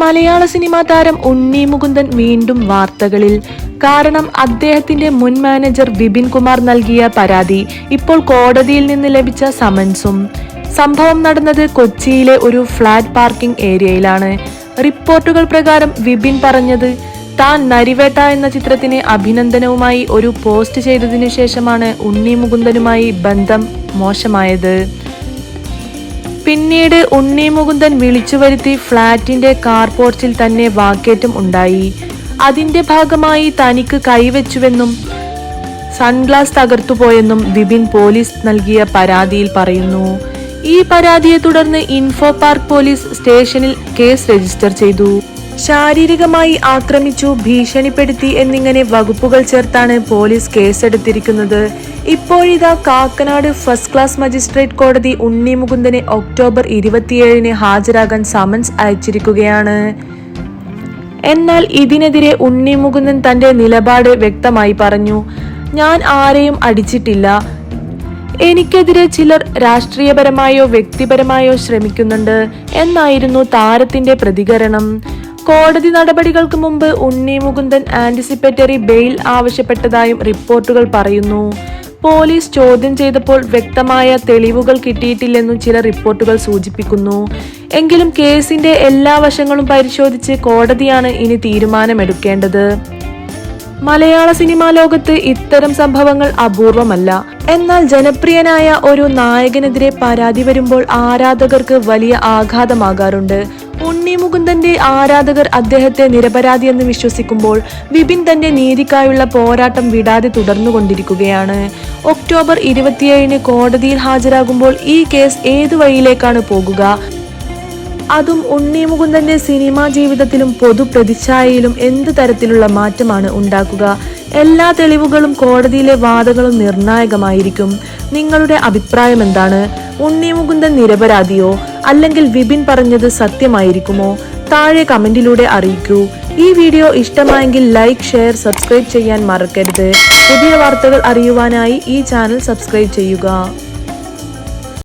മലയാള cinema താരം ഉണ്ണി മുകുന്ദൻ വീണ്ടും വാർത്തകളിൽ. കാരണം അദ്ദേഹത്തിന്റെ മുൻ മാനേജർ വിപിൻ കുമാർ നൽകിയ പരാതി ഇപ്പോൾ കോടതിയിൽ നിന്ന് ലഭിച്ച സമൻസും. സംഭവം നടന്നത് കൊച്ചിയിലെ ഒരു ഫ്ളാറ്റ് പാർക്കിംഗ് ഏരിയയിലാണ്. റിപ്പോർട്ടുകൾ പ്രകാരം വിപിൻ പറഞ്ഞത് താൻ നരിവേട്ട എന്ന ചിത്രത്തിന് അഭിനന്ദനവുമായി ഒരു പോസ്റ്റ് ചെയ്തതിനു ശേഷമാണ് ഉണ്ണി മുകുന്ദനുമായി ബന്ധം മോശമായത്. പിന്നീട് ഉണ്ണി മുകുന്ദൻ വിളിച്ചു വരുത്തി ഫ്ളാറ്റിന്റെ കാർ പോർച്ചിൽ തന്നെ വാക്കേറ്റം ഉണ്ടായി. അതിന്റെ ഭാഗമായി തനിക്ക് കൈവച്ചുവെന്നും സൺഗ്ലാസ് തകർത്തുപോയെന്നും വിപിൻ പോലീസ് നൽകിയ പരാതിയിൽ പറയുന്നു. ഈ പരാതിയെ തുടർന്ന് ഇൻഫോ പാർക്ക് പോലീസ് സ്റ്റേഷനിൽ കേസ് രജിസ്റ്റർ ചെയ്തു. ശാരീരികമായി ആക്രമിച്ചു ഭീഷണിപ്പെടുത്തി എന്നിങ്ങനെ വകുപ്പുകൾ ചേർത്താണ് പോലീസ് കേസെടുത്തിരിക്കുന്നത്. ഇപ്പോഴിതാ കാക്കനാട് ഫസ്റ്റ് ക്ലാസ് മജിസ്ട്രേറ്റ് കോടതി ഉണ്ണി മുകുന്ദനെ ഒക്ടോബർ ഇരുപത്തിയേഴിന് ഹാജരാകാൻ സമൻസ് അയച്ചിരിക്കുകയാണ്. എന്നാൽ ഇതിനെതിരെ ഉണ്ണി മുകുന്ദൻ തന്റെ നിലപാട് വ്യക്തമായി പറഞ്ഞു. ഞാൻ ആരെയും അടിച്ചിട്ടില്ല. എനിക്കെതിരെ ചിലർ രാഷ്ട്രീയപരമായോ വ്യക്തിപരമായോ ശ്രമിക്കുന്നുണ്ട് എന്നായിരുന്നു താരത്തിന്റെ പ്രതികരണം. കോടതി നടപടികൾക്ക് മുമ്പ് ഉണ്ണി മുകുന്ദൻ ആന്റിസിപ്പേറ്ററി ബെയിൽ ആവശ്യപ്പെട്ടതായും റിപ്പോർട്ടുകൾ പറയുന്നു. പോലീസ് ചോദ്യം ചെയ്തപ്പോൾ വ്യക്തമായ തെളിവുകൾ കിട്ടിയിട്ടില്ലെന്നും ചില റിപ്പോർട്ടുകൾ സൂചിപ്പിക്കുന്നു. എങ്കിലും കേസിന്റെ എല്ലാ വശങ്ങളും പരിശോധിച്ച് കോടതിയാണ് ഇനി തീരുമാനമെടുക്കേണ്ടത്. മലയാള സിനിമാ ലോകത്ത് ഇത്തരം സംഭവങ്ങൾ അപൂർവമല്ല. എന്നാൽ ജനപ്രിയനായ ഒരു നായകനെതിരെ പരാതി വരുമ്പോൾ ആരാധകർക്ക് വലിയ ആഘാതമാകാറുണ്ട്. ഉണ്ണി മുകുന്ദന്റെ ആരാധകർ അദ്ദേഹത്തെ നിരപരാധി എന്ന് വിശ്വസിക്കുമ്പോൾ വിപിൻ തന്റെ നീതിക്കായുള്ള പോരാട്ടം വിടാതെ തുടർന്നുകൊണ്ടിരിക്കുകയാണ്. ഒക്ടോബർ ഇരുപത്തിയേഴിന് കോടതിയിൽ ഹാജരാകുമ്പോൾ ഈ കേസ് ഏതു വഴിയിലേക്കാണ് പോകുക? അതും ഉണ്ണി മുകുന്ദന്റെ സിനിമാ ജീവിതത്തിലും പൊതു പ്രതിച്ഛായയിലും എന്ത് തരത്തിലുള്ള മാറ്റമാണ് ഉണ്ടാക്കുക? എല്ലാ തെളിവുകളും കോടതിയിലെ വാദങ്ങളും നിർണായകമായിരിക്കും. നിങ്ങളുടെ അഭിപ്രായം എന്താണ്? ഉണ്ണി മുകുന്ദൻ നിരപരാധിയോ? അല്ലെങ്കിൽ വിപിൻ പറഞ്ഞത് സത്യമായിരിക്കുമോ? താഴെ കമന്റിലൂടെ അറിയിക്കൂ. ഈ വീഡിയോ ഇഷ്ടമായെങ്കിൽ ലൈക്ക് ഷെയർ സബ്സ്ക്രൈബ് ചെയ്യാൻ മറക്കരുത്. പുതിയ വാർത്തകൾ അറിയുവാനായി ഈ ചാനൽ സബ്സ്ക്രൈബ് ചെയ്യുക.